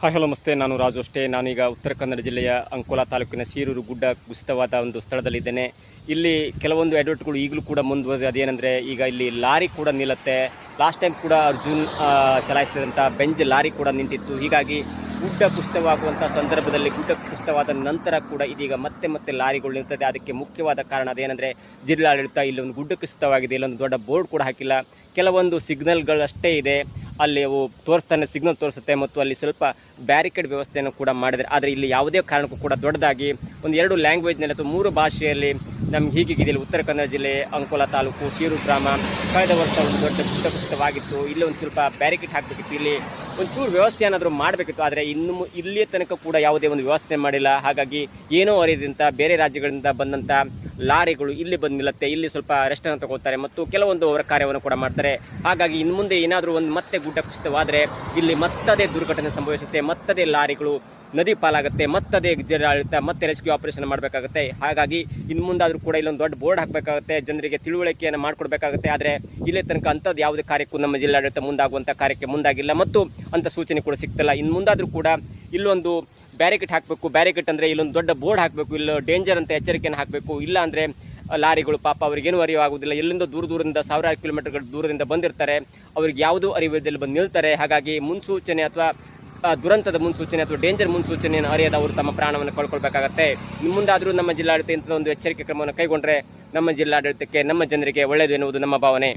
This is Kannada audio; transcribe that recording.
ಹಾಯ್, ಹಲೋ, ನಮಸ್ತೆ. ನಾನು ರಾಜು ಅಷ್ಟೇ. ನಾನೀಗ ಉತ್ತರ ಕನ್ನಡ ಜಿಲ್ಲೆಯ ಅಂಕೋಲಾ ತಾಲೂಕಿನ ಸೀರೂರು ಗುಡ್ಡ ಕುಸಿತವಾದ ಒಂದು ಸ್ಥಳದಲ್ಲಿದ್ದೇನೆ. ಇಲ್ಲಿ ಕೆಲವೊಂದು ಅಡ್ವರ್ಟ್ಗಳು ಈಗಲೂ ಕೂಡ ಮುಂದುವರೆದು ಅದೇನೆಂದರೆ, ಈಗ ಇಲ್ಲಿ ಲಾರಿ ಕೂಡ ನಿಲ್ಲತ್ತೆ. ಲಾಸ್ಟ್ ಟೈಮ್ ಕೂಡ ಅರ್ಜುನ್ ಚಲಾಯಿಸಿದಂಥ ಬೆಂಜ್ ಲಾರಿ ಕೂಡ ನಿಂತಿತ್ತು. ಹೀಗಾಗಿ ಗುಡ್ಡ ಕುಸಿತವಾಗುವಂಥ ಸಂದರ್ಭದಲ್ಲಿ ಗುಡ್ಡ ಕುಸಿತವಾದ ನಂತರ ಕೂಡ ಇದೀಗ ಮತ್ತೆ ಮತ್ತೆ ಲಾರಿಗಳು ನಿಲ್ತದೆ ಅದಕ್ಕೆ ಮುಖ್ಯವಾದ ಕಾರಣ ಅದೇನೆಂದರೆ, ಜಿಲ್ಲಾಡಳಿತ ಇಲ್ಲೊಂದು ಗುಡ್ಡ ಕುಸಿತವಾಗಿದೆ. ಇಲ್ಲೊಂದು ದೊಡ್ಡ ಬೋರ್ಡ್ ಕೂಡ ಹಾಕಿಲ್ಲ. ಕೆಲವೊಂದು ಸಿಗ್ನಲ್ಗಳಷ್ಟೇ ಇದೆ. ಅಲ್ಲಿ ಅವು ತೋರಿಸ್ತಾನೆ ಸಿಗ್ನಲ್ ತೋರಿಸುತ್ತೆ ಮತ್ತು ಅಲ್ಲಿ ಸ್ವಲ್ಪ ಬ್ಯಾರಿಕೇಡ್ ವ್ಯವಸ್ಥೆಯನ್ನು ಕೂಡ ಮಾಡಿದ್ದಾರೆ. ಆದರೆ ಇಲ್ಲಿ ಯಾವುದೇ ಕಾರಣಕ್ಕೂ ಕೂಡ ದೊಡ್ಡದಾಗಿ ಒಂದು ಎರಡು ಲ್ಯಾಂಗ್ವೇಜ್ನಲ್ಲಿ ಅಥವಾ ಮೂರು ಭಾಷೆಯಲ್ಲಿ ನಮ್ಗೆ ಹೀಗಿದೆ ಉತ್ತರ ಕನ್ನಡ ಜಿಲ್ಲೆ, ಅಂಕೋಲ ತಾಲೂಕು ಶೀರು ಗ್ರಾಮ, ಕಳೆದ ವರ್ಷ ಒಂದು ದೊಡ್ಡ ಪುಟ್ಟ ಇಲ್ಲಿ ಒಂದು ಸ್ವಲ್ಪ ಬ್ಯಾರಿಕೇಡ್ ಹಾಕಬೇಕಿತ್ತು. ಇಲ್ಲಿ ಒಂಚೂರು ವ್ಯವಸ್ಥೆ ಏನಾದರೂ ಮಾಡಬೇಕಿತ್ತು. ಆದರೆ ಇನ್ನು ಇಲ್ಲಿಯ ತನಕ ಕೂಡ ಯಾವುದೇ ಒಂದು ವ್ಯವಸ್ಥೆ ಮಾಡಿಲ್ಲ. ಹಾಗಾಗಿ ಏನೋ ಅರಿಯದಂಥ ಬೇರೆ ರಾಜ್ಯಗಳಿಂದ ಬಂದಂಥ ಲಾರಿಗಳು ಇಲ್ಲಿ ಬಂದು ನಿಲ್ಲತ್ತೆ, ಇಲ್ಲಿ ಸ್ವಲ್ಪ ರೆಸ್ಟನ್ನು ತಗೋತಾರೆ ಮತ್ತು ಕೆಲವೊಂದು ಅವರ ಕಾರ್ಯವನ್ನು ಕೂಡ ಮಾಡ್ತಾರೆ. ಹಾಗಾಗಿ ಇನ್ನು ಮುಂದೆ ಏನಾದರೂ ಒಂದು ಮತ್ತೆ ಗುಡ್ಡ ಕುಸಿತವಾದರೆ ಇಲ್ಲಿ ಮತ್ತದೇ ದುರ್ಘಟನೆ ಸಂಭವಿಸುತ್ತೆ, ಮತ್ತದೇ ಲಾರಿಗಳು ನದಿ ಪಾಲಾಗುತ್ತೆ, ಮತ್ತದೇ ಜಿಲ್ಲಾಡಳಿತ ಮತ್ತೆ ರೆಸ್ಕ್ಯೂ ಆಪರೇಷನ್ ಮಾಡಬೇಕಾಗುತ್ತೆ. ಹಾಗಾಗಿ ಇನ್ನು ಮುಂದಾದರೂ ಕೂಡ ಇಲ್ಲೊಂದು ದೊಡ್ಡ ಬೋರ್ಡ್ ಹಾಕಬೇಕಾಗುತ್ತೆ, ಜನರಿಗೆ ತಿಳುವಳಿಕೆಯನ್ನು ಮಾಡಿಕೊಡ್ಬೇಕಾಗುತ್ತೆ. ಆದರೆ ಇಲ್ಲೇ ತನಕ ಅಂಥದ್ದು ಯಾವುದೇ ಕಾರ್ಯಕ್ಕೂ ನಮ್ಮ ಜಿಲ್ಲಾಡಳಿತ ಮುಂದಾಗುವಂಥ ಕಾರ್ಯಕ್ಕೆ ಮುಂದಾಗಿಲ್ಲ ಮತ್ತು ಅಂಥ ಸೂಚನೆ ಕೂಡ ಸಿಗ್ತಿಲ್ಲ. ಇನ್ನು ಮುಂದಾದರೂ ಕೂಡ ಇಲ್ಲೊಂದು ಬ್ಯಾರಿಕೇಡ್ ಹಾಕಬೇಕು, ಬ್ಯಾರಿಕೆಟ್ ಅಂದರೆ ಇಲ್ಲೊಂದು ದೊಡ್ಡ ಬೋರ್ಡ್ ಹಾಕಬೇಕು, ಇಲ್ಲ ಡೇಂಜರ್ ಅಂತ ಎಚ್ಚರಿಕೆಯನ್ನು ಹಾಕಬೇಕು, ಇಲ್ಲ ಅಂದರೆ ಲಾರಿಗಳು ಪಾಪ ಅವ್ರಿಗೇನು ಅರಿವಾಗುವುದಿಲ್ಲ ಎಲ್ಲಿಂದ ದೂರ ದೂರದಿಂದ, ಸಾವಿರಾರು ಕಿಲೋಮೀಟರ್ಗಳ ದೂರದಿಂದ ಬಂದಿರ್ತಾರೆ. ಅವ್ರಿಗೆ ಯಾವುದೂ ಅರಿವಿದ್ದಲ್ಲಿ ಬಂದು ನಿಲ್ತಾರೆ. ಹಾಗಾಗಿ ಮುನ್ಸೂಚನೆ ಅಥವಾ ದುರಂತದ ಮುನ್ಸೂಚನೆ ಅಥವಾ ಡೇಂಜರ್ ಮುನ್ಸೂಚನೆಯನ್ನು ಅರಿಯದ ಅವರು ತಮ್ಮ ಪ್ರಾಣವನ್ನು ಕಳ್ಕೊಳ್ಬೇಕಾಗತ್ತೆ. ಇನ್ನು ಮುಂದಾದರೂ ನಮ್ಮ ಜಿಲ್ಲಾಡಳಿತ ಇಂಥ ಒಂದು ಎಚ್ಚರಿಕೆ ಕ್ರಮವನ್ನು ಕೈಗೊಂಡರೆ ನಮ್ಮ ಜಿಲ್ಲಾಡಳಿತಕ್ಕೆ, ನಮ್ಮ ಜನರಿಗೆ ಒಳ್ಳೆಯದು ಎನ್ನುವುದು ನಮ್ಮ ಭಾವನೆ.